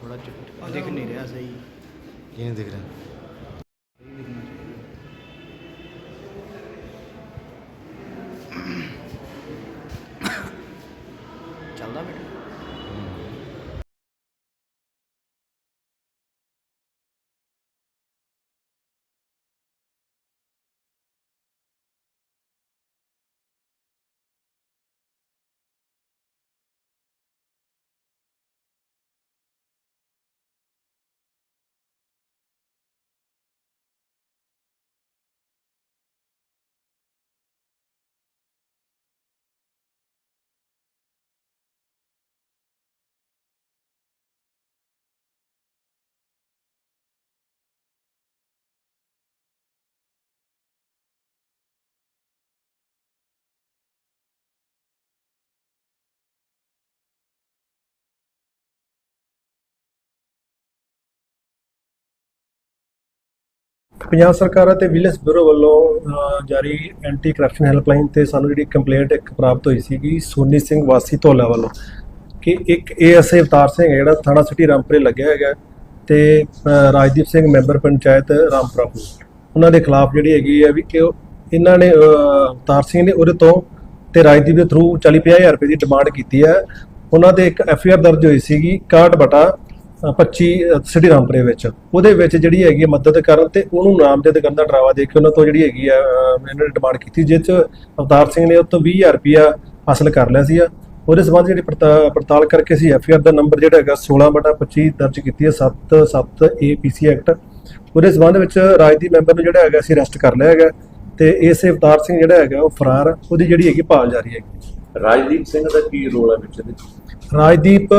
ਥੋੜਾ ਦਿਖ ਨਹੀਂ ਰਿਹਾ ਸਹੀ। ਕੀ ਨਹੀਂ ਦਿਖ ਰਿਹਾ? ਸਹੀ ਦਿਖਣਾ ਚਾਹੀਦਾ ਚੱਲਦਾ ਬੇਟਾ। ਪੰਜਾਬ ਸਰਕਾਰ ਅਤੇ ਵਿਜੀਲੈਂਸ ਬਿਊਰੋ ਵੱਲੋਂ ਜਾਰੀ ਐਂਟੀ ਕਰਪਸ਼ਨ ਹੈਲਪਲਾਈਨ ਤੇ ਸਾਨੂੰ ਜਿਹੜੀ ਕੰਪਲੇਂਟ ਇੱਕ ਪ੍ਰਾਪਤ ਹੋਈ ਸੀਗੀ ਸੋਨੀ ਸਿੰਘ ਵਾਸੀ ਧੋਲਾ ਵੱਲੋਂ ਕਿ ਇੱਕ ਏਐਸਏ ਅਵਤਾਰ ਸਿੰਘ ਜਿਹੜਾ ਥਾਣਾ ਸਿਟੀ ਰਾਮਪੁਰੇ ਲੱਗਿਆ ਹੈਗਾ ਤੇ ਰਾਜਦੀਪ ਸਿੰਘ ਮੈਂਬਰ ਪੰਚਾਇਤ ਰਾਮਪੁਰਾ ਉਹਨਾਂ ਦੇ ਖਿਲਾਫ ਜਿਹੜੀ ਹੈਗੀ ਹੈ ਵੀ ਕਿ ਉਹ- ਇਹਨਾਂ ਨੇ ਅਵਤਾਰ ਸਿੰਘ ਨੇ ਉਹਦੇ ਤੋਂ ਤੇ ਰਾਜਦੀਪ ਦੇ ਥਰੂ 40 ਹਜ਼ਾਰ ਰੁਪਏ ਦੀ ਡਿਮਾਂਡ ਕੀਤੀ ਹੈ। ਉਹਨਾਂ 'ਤੇ ਇੱਕ ਐਫਆਈਆਰ ਦਰਜ ਹੋਈ ਸੀਗੀ 61 ਬਟਾ 25 ਅ, ਸਿਟੀ ਰਾਮਪੁਰੇ ਵਿੱਚ। ਉਹਦੇ ਵਿੱਚ ਜਿਹੜੀ ਹੈਗੀ ਹੈ ਮਦਦ ਕਰਨ ਤੇ ਉਹਨੂੰ ਨਾਮਜ਼ਦ ਕਰਨ ਦਾ ਡਰਾਵਾ ਦੇ ਕੇ ਉਹਨਾਂ ਤੋਂ ਜਿਹੜੀ ਹੈਗੀ ਆ ਇਹਨਾਂ ਨੇ ਡਿਮਾਂਡ ਕੀਤੀ ਜਿਸ 'ਚ ਅਵਤਾਰ ਸਿੰਘ ਨੇ ਉਹ ਤੋਂ 20000 ਰੁਪਇਆ ਹਾਸਲ ਕਰ ਲਿਆ ਸੀਗਾ। ਉਹਦੇ ਸਬੰਧ ਜਿਹੜੀ ਪੜਤਾ- ਪੜਤਾਲ ਕਰਕੇ ਅਸੀਂ ਐਫਆਈਆਰ ਦਾ ਨੰਬਰ ਜਿਹੜਾ ਹੈਗਾ 16 ਬਟਾ 25 ਦਰਜ ਕੀਤੀ ਹੈ 77 ਏਪੀਸੀ ਐਕਟ ਉਹਦੇ ਸਬੰਧ ਵਿੱਚ ਰਾਜ ਦੀ ਮੈਂਬਰ ਨੂੰ ਜਿਹੜਾ ਹੈਗਾ ਅਸੀਂ ਅਰੈਸਟ ਕਰ ਲਿਆ ਹੈਗਾ। ਤੇ ਇਸੇ ਅਵਤਾਰ ਸਿੰਘ ਜਿਹੜਾ ਹੈਗਾ ਉਹ ਫਰਾਰ ਉਹਦੀ ਜਿਹੜੀ ਹੈਗੀ ਭਾਲ ਜਾਰੀ ਹੈਗੀ। ਰਾਜਦੀਪ ਸਿੰਘ ਦਾ ਕੀ ਰੋਲ ਹੈ ਵਿੱਚ ਇਹਦੇ ਰਾਜਦੀਪ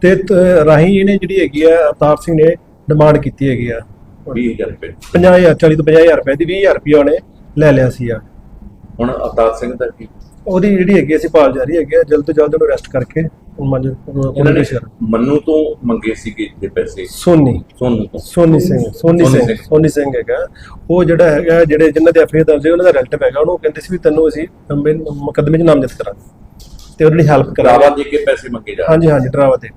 ਤੇ ਤ- ਰਾਹੀਂ ਇਹਨੇ ਜਿਹੜੀ ਹੈਗੀ ਆ ਅਵਤਾਰ ਸਿੰਘ ਨੇ ਡਿਮਾਂਡ ਕੀਤੀ ਹੈਗੀ ਆ। 20000 ਰੁਪਏ। 50000 40 ਤੋਂ 50000 ਰੁਪਏ ਦੀ 20000 ਰੁਪਏ ਉਹਨੇ ਲੈ ਲਿਆ ਸੀ ਆ। ਹੁਣ ਅਵਤਾਰ ਸਿੰਘ ਦਾ ਕੀ? ਉਹਦੀ ਜਿਹੜੀ ਹੈਗੀ ਅਸੀਂ ਭਾਲ ਜਾਰੀ ਹੈਗੀ ਆ ਜਲਦ ਤੋਂ ਜਲਦ ਉਹਨੂੰ ਅਰੈਸਟ ਕਰਕੇ ਮੰਨ ਨੇ ਮੰਨੂ ਤੋਂ ਮੰਗੇ ਸੀਗੇ ਇਹ ਪੈਸੇ। ਸੋਨੀ। ਸੋਨੂੰ ਤੋਂ। ਸੋਨੀ ਸਿੰਘ। ਸੋਨੀ ਸੋਨੀ ਸਿੰਘ। ਸਿੰਘ। ਸੋਨੀ ਸਿੰਘ ਹੈਗਾ। ਉਹ ਜਿਹੜਾ ਹੈਗਾ ਜਿਹੜੇ ਜਿਨ੍ਹਾਂ ਦੇ ਐਫਏ ਦਰਜ ਹੈ ਉਹਨਾਂ ਦਾ ਰਿਲੇਟਿਵ ਹੈਗਾ। ਉਹਨੂੰ ਕਹਿੰਦੇ ਸੀ ਵੀ ਤੈਨੂੰ ਅਸੀਂ ਮੁਕੱਦਮੇ 'ਚ ਨਾਮਜ਼ਦ ਕਰਾਂਗੇ ਤੇ ਉਹਦੀ ਹੈਲਪ ਕਰਾਵਾ ਦੇ ਕੇ ਪੈਸੇ ਮੰਗੇ ਜਾ ਰਹੇ। ਹਾਂਜੀ ਹਾਂਜੀ ਡਰਾਵਾ ਦੇ।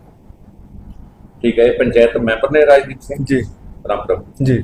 ਠੀਕ ਹੈ ਇਹ ਪੰਚਾਇਤ ਮੈਂਬਰ ਨੇ ਰਾਜਦੀਪ ਸਿੰਘ? ਜੀ। ਰਾਮਪੁਰ ਜੀ।